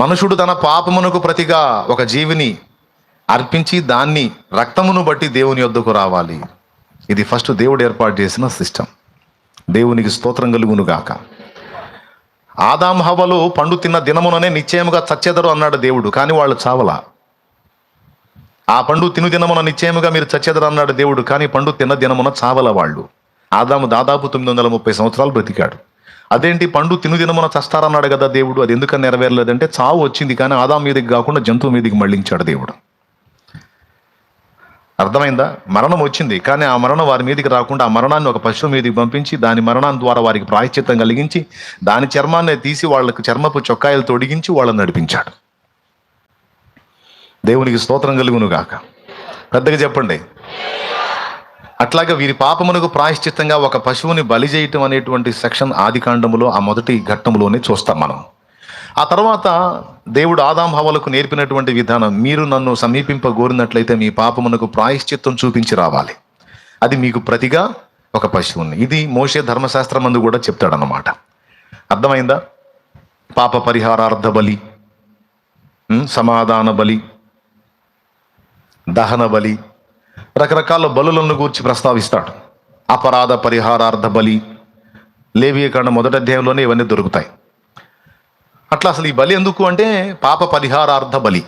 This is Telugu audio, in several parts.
మనుషుడు తన పాపమునకు ప్రతిగా ఒక జీవిని అర్పించి దాన్ని రక్తమును బట్టి దేవుని యొద్దకు రావాలి. ఇది ఫస్ట్ దేవుడు ఏర్పాటు చేసిన సిస్టమ్ దేవునికి స్తోత్రం కలుగును గాక. ఆదాం హవలు పండు తిన్న దినముననే నిశ్చయముగా చచ్చెదరు అన్నాడు దేవుడు కానీ వాళ్ళు చావలా. ఆ పండు తిను దినమున నిశ్చయముగా మీరు చచ్చెదరు అన్నాడు దేవుడు కానీ పండు తిన్న దినమున చావల వాళ్ళు. ఆదాము దాదాపు తొమ్మిది వందల ముప్పై సంవత్సరాలు బ్రతికాడు. అదేంటి పండు తిను దినమున చస్తారన్నాడు కదా దేవుడు అది ఎందుకని నెరవేరలేదంటే చావు వచ్చింది కానీ ఆదాం మీదకి కాకుండా జంతువు మీదకి మళ్ళించాడు దేవుడు. అర్థమైందా? మరణం వచ్చింది కానీ ఆ మరణం వారి మీదకి రాకుండా ఆ మరణాన్ని ఒక పశువు మీదకి పంపించి దాని మరణం ద్వారా వారికి ప్రాయశ్చిత్తం కలిగించి దాని చర్మాన్ని తీసి వాళ్ళకు చర్మపు చొక్కాయలు తొడిగించి వాళ్ళని నడిపించాడు. దేవునికి స్తోత్రం కలుగును గాక పెద్దగా చెప్పండి. అట్లాగే వీరి పాపమునకు ప్రాయశ్చిత్తంగా ఒక పశువుని బలి చేయటం అనేటువంటి సెక్షన్ ఆది కాండములో ఆ మొదటి ఘట్టంలోనే చూస్తాం మనం. ఆ తర్వాత దేవుడు ఆదాం హవలకు నేర్పినటువంటి విధానం మీరు నన్ను సమీపింపగోరినట్లయితే మీ పాపమునకు ప్రాయశ్చిత్తం చూపించి రావాలి. అది మీకు ప్రతిగా ఒక పశువుని. ఇది మోషే ధర్మశాస్త్రం అందు కూడా చెప్తాడనమాట అర్థమైందా? పాప పరిహారార్థ బలి సమాధాన బలి దహన బలి రకరకాల బలులను గూర్చి ప్రస్తావిస్తాడు. అపరాధ పరిహారార్థ బలి. లేవియకాండ మొదటి అధ్యాయంలోనే ఇవన్నీ దొరుకుతాయి. అట్లా అసలు ఈ బలి ఎందుకు అంటే పాప పరిహారార్థ బలి.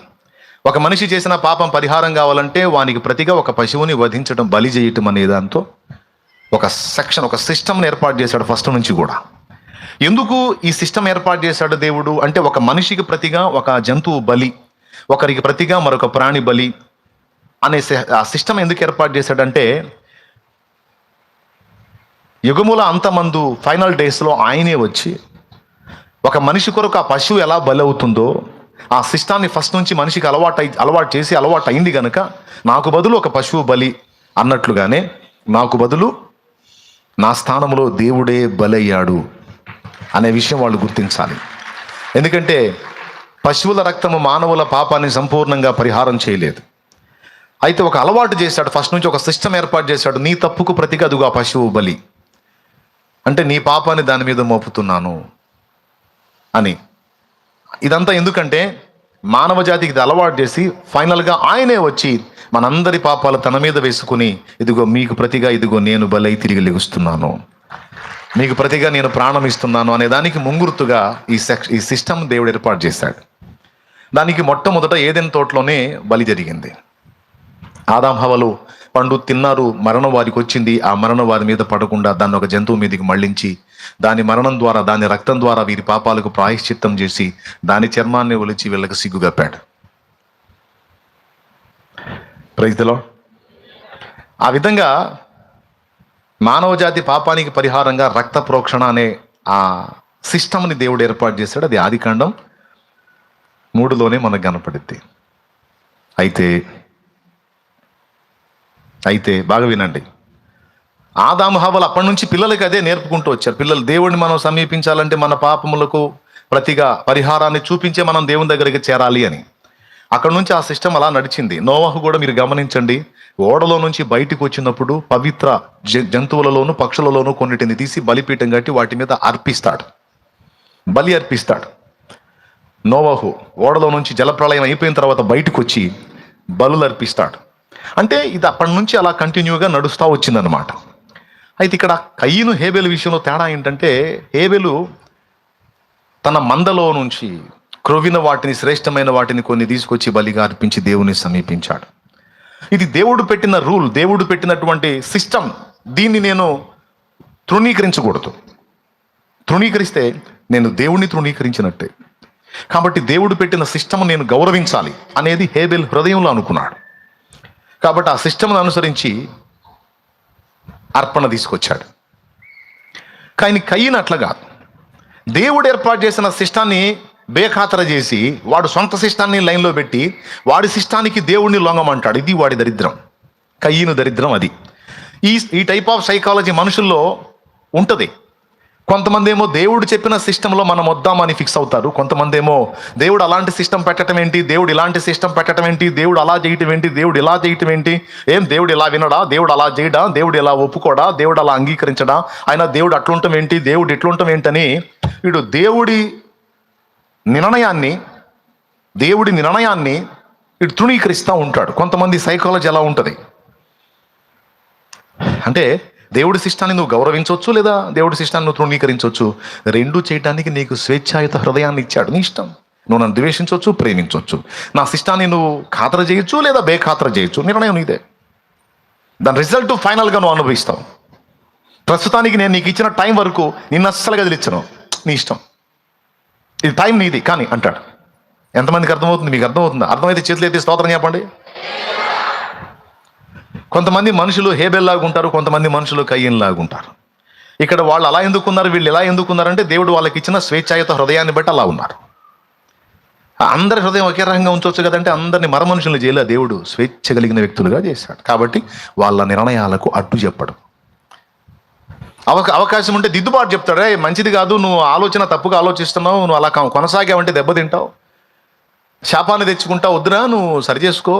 ఒక మనిషి చేసిన పాపం పరిహారం కావాలంటే వానికి ప్రతిగా ఒక పశువుని వధించడం బలి చేయటం అనే దాంతో ఒక సెక్షన్ ఒక సిస్టమ్ని ఏర్పాటు చేశాడు ఫస్ట్ నుంచి కూడా ఎందుకు ఈ సిస్టమ్ ఏర్పాటు చేశాడు దేవుడు? అంటే ఒక మనిషికి ప్రతిగా ఒక జంతువు బలి ఒకరికి ప్రతిగా మరొక ప్రాణి బలి అనే సి- ఆ సిస్టమ్ ఎందుకు ఏర్పాటు చేశాడంటే యుగముల అంతమందు ఫైనల్ డేస్లో ఆయనే వచ్చి ఒక మనిషి కొరకు ఆ పశువు ఎలా బలి అవుతుందో ఆ సిస్టాన్ని ఫస్ట్ నుంచి మనిషికి అలవాటు అలవాటు చేసి అలవాటు అయింది కనుక నాకు బదులు ఒక పశువు బలి అన్నట్లుగానే నాకు బదులు నా స్థానంలో దేవుడే బలయ్యాడు అనే విషయం వాళ్ళు గుర్తించాలి. ఎందుకంటే పశువుల రక్తము మానవుల పాపాన్ని సంపూర్ణంగా పరిహారం చేయలేదు. అయితే ఒక అలవాటు చేశాడు. ఫస్ట్ నుంచి ఒక సిస్టమ్ ఏర్పాటు చేశాడు. నీ తప్పుకు ప్రతిగా అదుగు ఆ పశువు బలి. అంటే నీ పాపాన్ని దాని మీద మోపుతున్నాను అని. ఇదంతా ఎందుకంటే మానవ జాతికి ఇది అలవాటు చేసి ఫైనల్గా ఆయనే వచ్చి మనందరి పాపాలు తన మీద వేసుకుని ఇదిగో మీకు ప్రతిగా ఇదిగో నేను బలై తిరిగి లెగుస్తున్నాను. మీకు ప్రతిగా నేను ప్రాణం ఇస్తున్నాను అనే దానికి ముంగుర్తుగా ఈ సెక్ ఈ సిస్టమ్ దేవుడు ఏర్పాటు చేశాడు. దానికి మొట్టమొదట ఏదైనా తోటలోనే బలి జరిగింది. ఆదాం హవలు పండు తిన్నారు మరణం వారికి వచ్చింది. ఆ మరణం వారి మీద పడకుండా దాన్ని ఒక జంతువు మీదకి మళ్ళించి దాని మరణం ద్వారా దాని రక్తం ద్వారా వీరి పాపాలకు ప్రాయశ్చిత్తం చేసి దాని చర్మాన్ని ఒలిచి వీళ్ళకి సిగ్గుగప్పాడు. ప్రైజ్లో ఆ విధంగా మానవ జాతి పాపానికి పరిహారంగా రక్త ప్రోక్షణ అనే ఆ సిస్టమ్ని దేవుడు ఏర్పాటు చేశాడు. అది ఆదికాండం మూడులోనే మనకు కనపడుద్ది. అయితే అయితే బాగా వినండి. ఆదాము హవలు అప్పటి నుంచి పిల్లలకి అదే నేర్పుకుంటూ వచ్చారు. పిల్లలు దేవుడిని మనం సమీపించాలంటే మన పాపములకు ప్రతిగా పరిహారాన్ని చూపించే మనం దేవుని దగ్గరికి చేరాలి అని. అక్కడ నుంచి ఆ సిస్టమ్ అలా నడిచింది. నోవాహు కూడా మీరు గమనించండి. ఓడలో నుంచి బయటకు వచ్చినప్పుడు పవిత్ర జ- జంతువులలోను పక్షులలోనూ కొన్నిటిని తీసి బలిపీఠం కట్టి వాటి మీద అర్పిస్తాడు. బలి అర్పిస్తాడు. నోవహు ఓడలో నుంచి జలప్రళయం అయిపోయిన తర్వాత బయటకు వచ్చి బలులు అర్పిస్తాడు అంటే ఇది అప్పటి నుంచి అలా కంటిన్యూగా నడుస్తూ వచ్చిందనమాట అయితే ఇక్కడ కయ్యను హేబెలు విషయంలో తేడా ఏంటంటే హేబెలు తన మందలో నుంచి క్రొవిన వాటిని శ్రేష్టమైన వాటిని కొన్ని తీసుకొచ్చి బలిగా అర్పించి దేవుని సమీపించాడు. ఇది దేవుడు పెట్టిన రూల్ దేవుడు పెట్టినటువంటి సిస్టమ్. దీన్ని నేను తృణీకరించకూడదు. తృణీకరిస్తే నేను దేవుణ్ణి తృణీకరించినట్టే. కాబట్టి దేవుడు పెట్టిన సిస్టమ్ నేను గౌరవించాలి అనేది హేబెల్ హృదయంలో అనుకున్నాడు. కాబట్టి ఆ సిస్టమ్ను అనుసరించి అర్పణ తీసుకొచ్చాడు. కానీ కయ్యను అట్లా కాదు. దేవుడు ఏర్పాటు చేసిన సిస్టాన్ని బేఖాతర చేసి వాడు సొంత సిస్టాన్ని లైన్లో పెట్టి వాడి సిస్టానికి దేవుడిని లొంగమంటాడు. ఇది వాడి దరిద్రం. కయ్యను దరిద్రం అది. ఈ ఈ టైప్ ఆఫ్ సైకాలజీ మనుషుల్లో ఉంటుంది. కొంతమంది ఏమో దేవుడు చెప్పిన సిస్టంలో మనం వద్దామని ఫిక్స్ అవుతారు. కొంతమంది ఏమో దేవుడు అలాంటి సిస్టమ్ పెట్టడం ఏంటి? దేవుడు ఇలాంటి సిస్టమ్ పెట్టడం ఏంటి? దేవుడు అలా చేయటం ఏంటి? దేవుడు ఇలా చేయటం ఏంటి? ఏం దేవుడు ఇలా వినడా? దేవుడు అలా చేయడా? దేవుడు ఇలా ఒప్పుకోడా? దేవుడు అలా అంగీకరించడా? ఆయన దేవుడు అట్లుంటాం ఏంటి? దేవుడు ఇట్లుంటాం ఏంటని వీడు దేవుడి నిర్ణయాన్ని దేవుడి నిర్ణయాన్ని వీడు తృణీకరిస్తూ ఉంటాడు. కొంతమంది సైకాలజీ ఎలా ఉంటుంది? అంటే దేవుడి శిష్టాన్ని నువ్వు గౌరవించవచ్చు లేదా దేవుడి శిష్టాన్ని నువ్వు తృణీకరించవచ్చు రెండు చేయడానికి నీకు స్వేచ్ఛాయుత హృదయాన్ని ఇచ్చాడు నీ ఇష్టం. నువ్వు నన్ను ద్వేషించవచ్చు ప్రేమించవచ్చు నా శిష్టాన్ని నువ్వు ఖాతర చేయొచ్చు లేదా బేఖాతర చేయొచ్చు? నిర్ణయం నీదే. దాని రిజల్ట్ ఫైనల్గా నువ్వు అనుభవిస్తావు. ప్రస్తుతానికి నేను నీకు ఇచ్చిన టైం వరకు నిన్ను అస్సలుగా గదిలిచ్చను నీ ఇష్టం. ఇది టైం నీది కానీ అంటాడు. ఎంతమందికి అర్థమవుతుంది? మీకు అర్థమవుతుంది? అర్థమైతే చేతులు అయితే స్తోత్రం చెప్పండి. కొంతమంది మనుషులు హేబెల్లాగా ఉంటారు కొంతమంది మనుషులు కయ్యన్లాగా ఉంటారు. ఇక్కడ వాళ్ళు అలా ఎందుకున్నారు వీళ్ళు ఎలా ఎందుకున్నారంటే దేవుడు వాళ్ళకి ఇచ్చిన స్వేచ్ఛాయుత హృదయాన్ని బట్టి అలా ఉన్నారు. అందరి హృదయం ఒకే రకంగా ఉంచవచ్చు కదంటే అందరిని మరమనుషులు చేయలే దేవుడు స్వేచ్ఛ కలిగిన వ్యక్తులుగా చేశాడు. కాబట్టి వాళ్ళ నిర్ణయాలకు అడ్డు చెప్పడు. అవక అవకాశం ఉంటే దిద్దుబాటు చెప్తాడు. మంచిది కాదు నువ్వు ఆలోచన తప్పుగా ఆలోచిస్తున్నావు నువ్వు అలా కొనసాగావంటే దెబ్బతింటావు. శాపాన్ని తెచ్చుకుంటావు వద్దురా నువ్వు సరి చేసుకో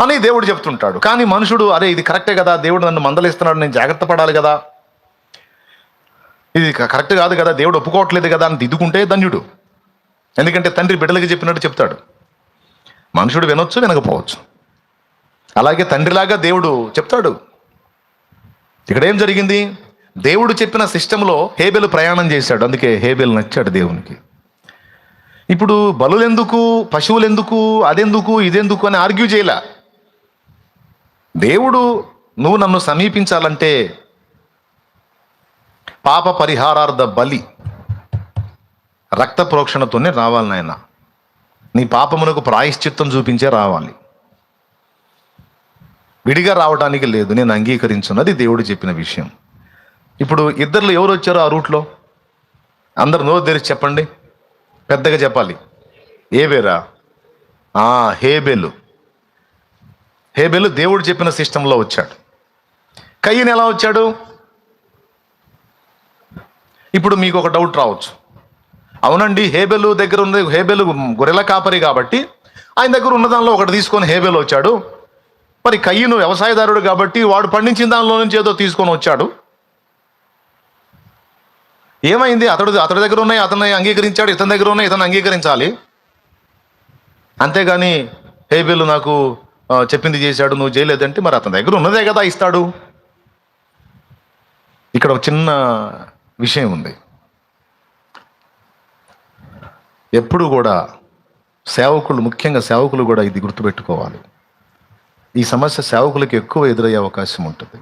అని దేవుడు చెప్తుంటాడు. కానీ మనుషుడు అరే ఇది కరెక్టే కదా దేవుడు నన్ను మందలిస్తున్నాడు నేను జాగ్రత్త పడాలి కదా. ఇది కరెక్ట్ కాదు కదా దేవుడు ఒప్పుకోవట్లేదు కదా అని దిద్దుకుంటే ధన్యుడు. ఎందుకంటే తండ్రి బిడ్డలకి చెప్పినట్టు చెప్తాడు. మనుషుడు వినొచ్చు వినకపోవచ్చు. అలాగే తండ్రిలాగా దేవుడు చెప్తాడు. ఇక్కడ ఏం జరిగింది? దేవుడు చెప్పిన సిస్టంలో హేబెలు ప్రయాణం చేశాడు. అందుకే హేబెల్ నచ్చాడు దేవునికి. ఇప్పుడు బలులెందుకు పశువులెందుకు అదెందుకు ఇదెందుకు అని ఆర్గ్యూ చేయలే. దేవుడు నువ్వు నన్ను సమీపించాలంటే పాప పరిహారార్థ బలి రక్త ప్రోక్షణతోనే రావాలి నాయన. నీ పాపమునకు ప్రాయశ్చిత్తం చూపించే రావాలి. విడిగా రావడానికి లేదు నేను అంగీకరించున్నది దేవుడు చెప్పిన విషయం. ఇప్పుడు ఇద్దరు ఎవరు వచ్చారో ఆ రూట్లో? అందరు నోరు తెరిచి చెప్పండి. పెద్దగా చెప్పాలి. ఏవేరా హేబేలు హేబెలు. హేబెలు దేవుడు చెప్పిన సిస్టంలో వచ్చాడు. కయ్యను ఎలా వచ్చాడు? ఇప్పుడు మీకు ఒక డౌట్ రావచ్చు. అవునండి హేబెలు దగ్గర ఉన్న హేబెలు గొర్రెల కాపరి కాబట్టి ఆయన దగ్గర ఉన్న దానిలో ఒకటి తీసుకొని హేబెలు వచ్చాడు. మరి కయ్యను వ్యవసాయదారుడు కాబట్టి వాడు పండించిన దానిలో నుంచి ఏదో తీసుకొని వచ్చాడు. ఏమైంది? అతడు అతడి దగ్గర ఉన్నాయి అతన్ని అంగీకరించాడు ఇతని దగ్గర ఉన్నాయి ఇతను అంగీకరించాలి. అంతేగాని హేబెలు నాకు చెప్పింది చేశాడు నువ్వు చేయలేదంటే మరి అతని దగ్గర ఉన్నదే కదా ఇస్తాడు. ఇక్కడ ఒక చిన్న విషయం ఉంది. ఎప్పుడు కూడా సేవకులు ముఖ్యంగా సేవకులు కూడా ఇది గుర్తుపెట్టుకోవాలి. ఈ సమస్య సేవకులకు ఎక్కువ ఎదురయ్యే అవకాశం ఉంటుంది.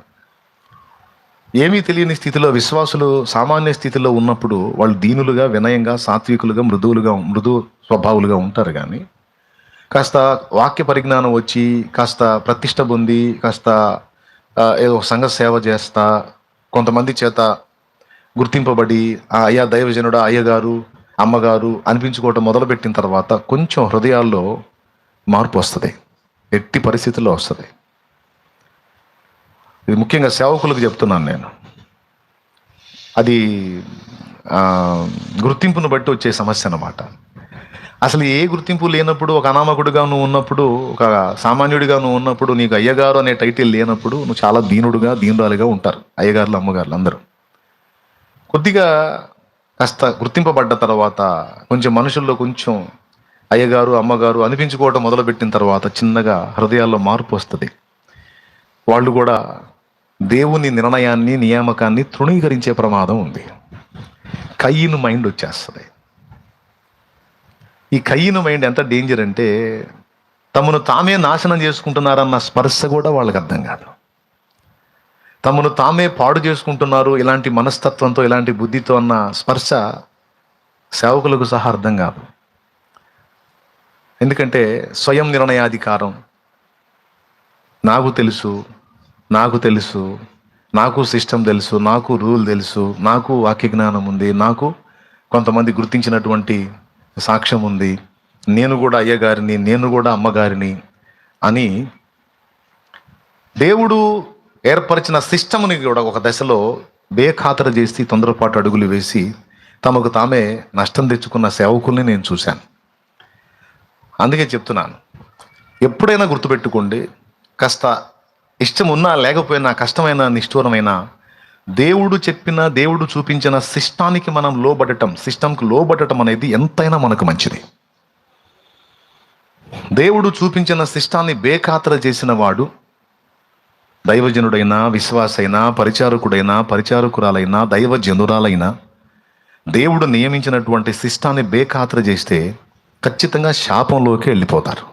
ఏమీ తెలియని స్థితిలో విశ్వాసులు సామాన్య స్థితిలో ఉన్నప్పుడు వాళ్ళు దీనులుగా వినయంగా సాత్వికులుగా మృదువులుగా మృదు స్వభావులుగా ఉంటారు కానీ కాస్త వాక్య పరిజ్ఞానం వచ్చి కాస్త ప్రతిష్ట పొంది కాస్త ఏదో సంఘ సేవ చేస్తా కొంతమంది చేత గుర్తింపబడి ఆ అయ్యా దైవజనుడు అయ్యగారు అమ్మగారు అనిపించుకోవటం మొదలుపెట్టిన తర్వాత కొంచెం హృదయాల్లో మార్పు వస్తుంది. ఎట్టి పరిస్థితుల్లో వస్తుంది. ఇది ముఖ్యంగా సేవకులకు చెప్తున్నాను నేను. అది గుర్తింపును బట్టి వచ్చే సమస్య అన్నమాట. అసలు ఏ గుర్తింపు లేనప్పుడు ఒక అనామకుడిగా నువ్వు ఉన్నప్పుడు ఒక సామాన్యుడిగా నువ్వు ఉన్నప్పుడు నీకు అయ్యగారు అనే టైటిల్ లేనప్పుడు నువ్వు చాలా దీనుడుగా దీనురాలుగా ఉంటారు. అయ్యగారులు అమ్మగారులు అందరూ. కొద్దిగా కాస్త గుర్తింపబడ్డ తర్వాత కొంచెం మనుషుల్లో కొంచెం అయ్యగారు అమ్మగారు అనిపించుకోవటం మొదలుపెట్టిన తర్వాత చిన్నగా హృదయాల్లో మార్పు వస్తుంది. వాళ్ళు కూడా దేవుని నిర్ణయాన్ని నియామకాన్ని తృణీకరించే ప్రమాదం ఉంది. కయ్యిను మైండ్ వచ్చేస్తుంది. ఈ కయ్యిన మైండ్ ఎంత డేంజర్ అంటే తమను తామే నాశనం చేసుకుంటున్నారన్న స్పర్శ కూడా వాళ్ళకి అర్థం కాదు. తమను తామే పాడు చేసుకుంటున్నారు ఇలాంటి మనస్తత్వంతో ఇలాంటి బుద్ధితో అన్న స్పర్శ సేవకులకు సహా అర్థం కాదు. ఎందుకంటే స్వయం నిర్ణయాధికారం నాకు తెలుసు నాకు తెలుసు నాకు సిస్టమ్ తెలుసు నాకు రూల్ తెలుసు నాకు వాక్య జ్ఞానం ఉంది నాకు కొంతమంది గుర్తించినటువంటి సాక్ష్యం ఉంది. నేను కూడా అయ్యగారిని నేను కూడా అమ్మగారిని అని దేవుడు ఏర్పరిచిన సిస్టమ్ని కూడా ఒక దశలో బేఖాతర చేసి తొందరపాటు అడుగులు వేసి తమకు తామే నష్టం తెచ్చుకున్న సేవకుల్ని నేను చూశాను. అందుకే చెప్తున్నాను ఎప్పుడైనా గుర్తుపెట్టుకోండి కాస్త ఇష్టం ఉన్నా లేకపోయినా కష్టమైన నిష్ఠూరమైన దేవుడు చెప్పిన దేవుడు చూపించిన సిస్టానికి మనం లోబడటం సిస్టంకి లోబడటం అనేది ఎంతైనా మనకు మంచిది. దేవుడు చూపించిన శిష్టాన్ని బేఖాతర చేసిన వాడు దైవజనుడైనా విశ్వాసైనా పరిచారకుడైనా పరిచారకురాలైనా దైవజనురాలైనా దేవుడు నియమించినటువంటి శిష్టాన్ని బేఖాతర చేస్తే ఖచ్చితంగా శాపంలోకి వెళ్ళిపోతారు.